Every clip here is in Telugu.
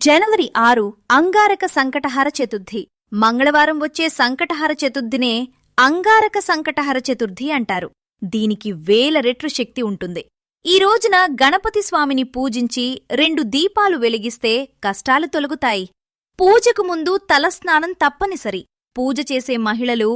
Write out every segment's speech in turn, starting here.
జనవరి ఆరు అంగారక సంకటహర చతుర్థి. మంగళవారం వచ్చే సంకటహర చతుర్థినే అంగారక సంకటహర చతుర్థి అంటారు. దీనికి వేల రెట్లు శక్తి ఉంటుంది. ఈ రోజున గణపతి స్వామిని పూజించి రెండు దీపాలు వెలిగిస్తే కష్టాలు తొలగుతాయి. పూజకు ముందు తలస్నానం తప్పనిసరి. పూజ చేసే మహిళలు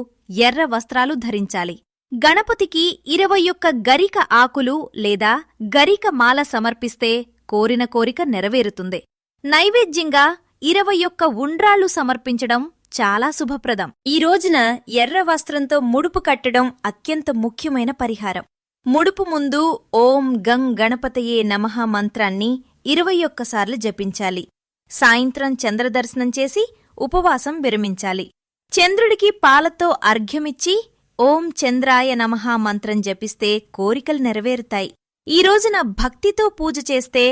ఎర్ర వస్త్రాలు ధరించాలి. గణపతికి ఇరవై ఒక్క గరిక ఆకులు లేదా గరిక మాల సమర్పిస్తే కోరిన కోరిక నెరవేరుతుంది. నైవేద్యంగా ఇరవై ఒక్క ఉండ్రాళ్ళు సమర్పించడం చాలా శుభప్రదం. ఈ రోజున ఎర్ర వస్త్రంతో ముడుపు కట్టడం అత్యంత ముఖ్యమైన పరిహారం. ముడుపు ముందు ఓం గం గణపతయే నమః మంత్రాన్ని ఇరవై ఒక్కసార్లు జపించాలి. సాయంత్రం చంద్రదర్శనం చేసి ఉపవాసం విరమించాలి. చంద్రుడికి పాలతో అర్ఘ్యమిచ్చి ఓం చంద్రాయ నమః మంత్రం జపిస్తే కోరికలు నెరవేరుతాయి. ఈ రోజున భక్తితో పూజ చేస్తే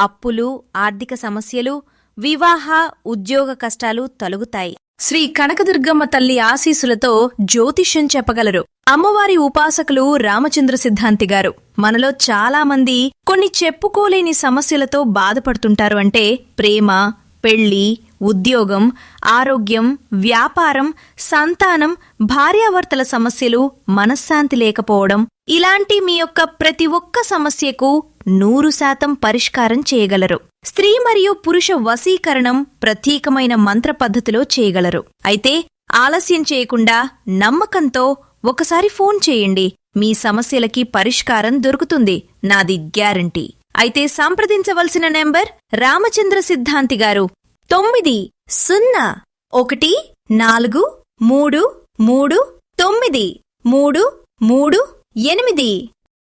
అప్పులు ఆర్థిక సమస్యలు వివాహ ఉద్యోగ కష్టాలు తొలగుతాయి. శ్రీ కనకదుర్గమ్మ తల్లి ఆశీసులతో జ్యోతిష్యం చెప్పగలరు. అమ్మవారి ఉపాసకులు రామచంద్ర సిద్ధాంతి గారు. మనలో చాలా మంది కొన్ని చెప్పుకోలేని సమస్యలతో బాధపడుతుంటారు అంటే ప్రేమ పెళ్ళి ఉద్యోగం ఆరోగ్యం వ్యాపారం సంతానం భార్యాభర్తల సమస్యలు మనశ్శాంతి లేకపోవడం ఇలాంటి మీ యొక్క ప్రతి ఒక్క సమస్యకు నూరు శాతం పరిష్కారం చేయగలరు. స్త్రీ మరియు పురుష వశీకరణం ప్రత్యేకమైన మంత్ర పద్ధతిలో చేయగలరు. అయితే ఆలస్యం చేయకుండా నమ్మకంతో ఒకసారి ఫోన్ చేయండి. మీ సమస్యలకి పరిష్కారం దొరుకుతుంది. నాది గ్యారంటీ. అయితే సంప్రదించవలసిన నెంబర్ రామచంద్ర సిద్ధాంతి గారు. తొమ్మిది సున్నా ఒకటి నాలుగు మూడు మూడు తొమ్మిది మూడు మూడు ఎనిమిది.